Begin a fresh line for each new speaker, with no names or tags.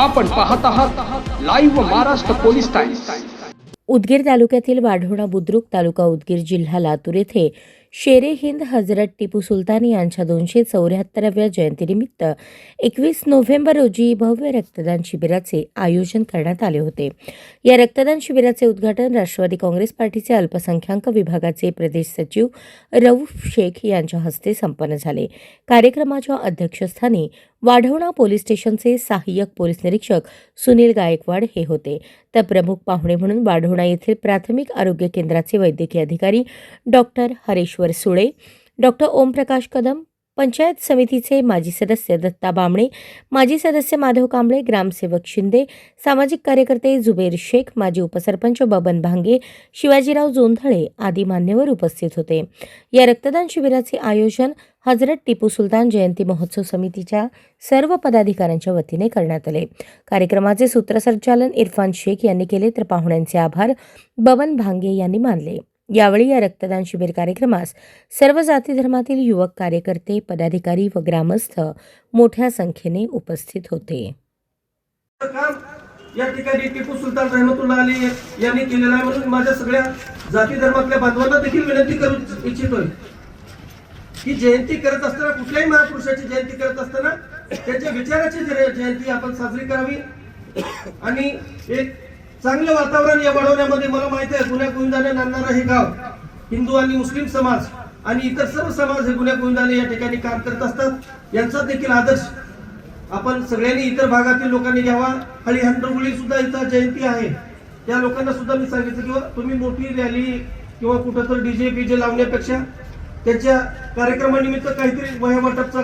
आपण पाहत आहात live Maharashtra police times
Udgir तालुक्यातील वाढोणा बुद्रुक तालुका उदगीर जिल्हा लातूर येथे शेरे हिंद हजरत टिपू सुलतान यांच्या दोनशे चौऱ्याहत्तराव्या जयंतीनिमित्त एकवीस नोव्हेंबर रोजी भव्य रक्तदान शिबिराचे आयोजन करण्यात आले होते. या रक्तदान शिबिराचे उद्घाटन राष्ट्रवादी काँग्रेस पार्टीचे अल्पसंख्याक विभागाचे प्रदेश सचिव रऊफ शेख यांच्या हस्ते संपन्न झाले. कार्यक्रमाच्या अध्यक्षस्थानी वाढवणा पोलीस स्टेशनचे सहाय्यक पोलीस निरीक्षक सुनील गायकवाड हे होते. तर प्रमुख पाहुणे म्हणून वाढवणा येथील प्राथमिक आरोग्य केंद्राचे वैद्यकीय अधिकारी डॉक्टर हरेश हरेश्वर सुळे डॉक्टर ओमप्रकाश कदम पंचायत समितीचे माजी सदस्य दत्ता बामणे माजी सदस्य माधव कांबळे ग्रामसेवक शिंदे सामाजिक कार्यकर्ते जुबेर शेख माजी उपसरपंच बबन भांगे शिवाजीराव जोंधळे आदी मान्यवर उपस्थित होते. या रक्तदान शिबिराचे आयोजन हजरत टिपू सुलतान जयंती महोत्सव समितीच्या सर्व पदाधिकाऱ्यांच्या वतीने करण्यात आले. कार्यक्रमाचे सूत्रसंचालन इरफान शेख यांनी केले तर पाहुण्यांचे आभार बबन भांगे यांनी मानले. यावेळी या रक्तदान शिबिर कार्यक्रमास सर्व जाती धर्मातील युवक कार्यकर्ते पदाधिकारी व ग्रामस्थ मोठ्या संख्येने उपस्थित होते.
या ठिकाणी टिपू सुलतान रहमतुल्ला अली यांनी केलेला आहे म्हणून माझ्या सगळ्या जाती धर्मातल्या बांधवांना देखील विनंती करू इच्छितोय. की जयंती करत असताना कुठल्याही महापुरुषाची जयंती करत असताना त्यांच्या विचाराची जयंती आपण साजरी करावी. आणि एक चांगलं वातावरण या वाढवण्यामध्ये मला माहिती आहे गुन्ह्या गोविंदाने नांदणारं हे गाव हिंदू आणि मुस्लिम समाज आणि इतर सर्व समाज हे गुन्ह्या गोविंदाने या ठिकाणी काम करत असतात. यांचा देखील आदर्श आपण सगळ्यांनी इतर भागातील लोकांनी घ्यावा. आणि हंडरगुळी सुद्धा इथं जयंती आहे. त्या लोकांना सुद्धा मी सांगितलं किंवा तुम्ही मोठी रॅली किंवा कुठं तर डीजे बीजे लावण्यापेक्षा त्याच्या कार्यक्रमानिमित्त काहीतरी वह्या वाटपचा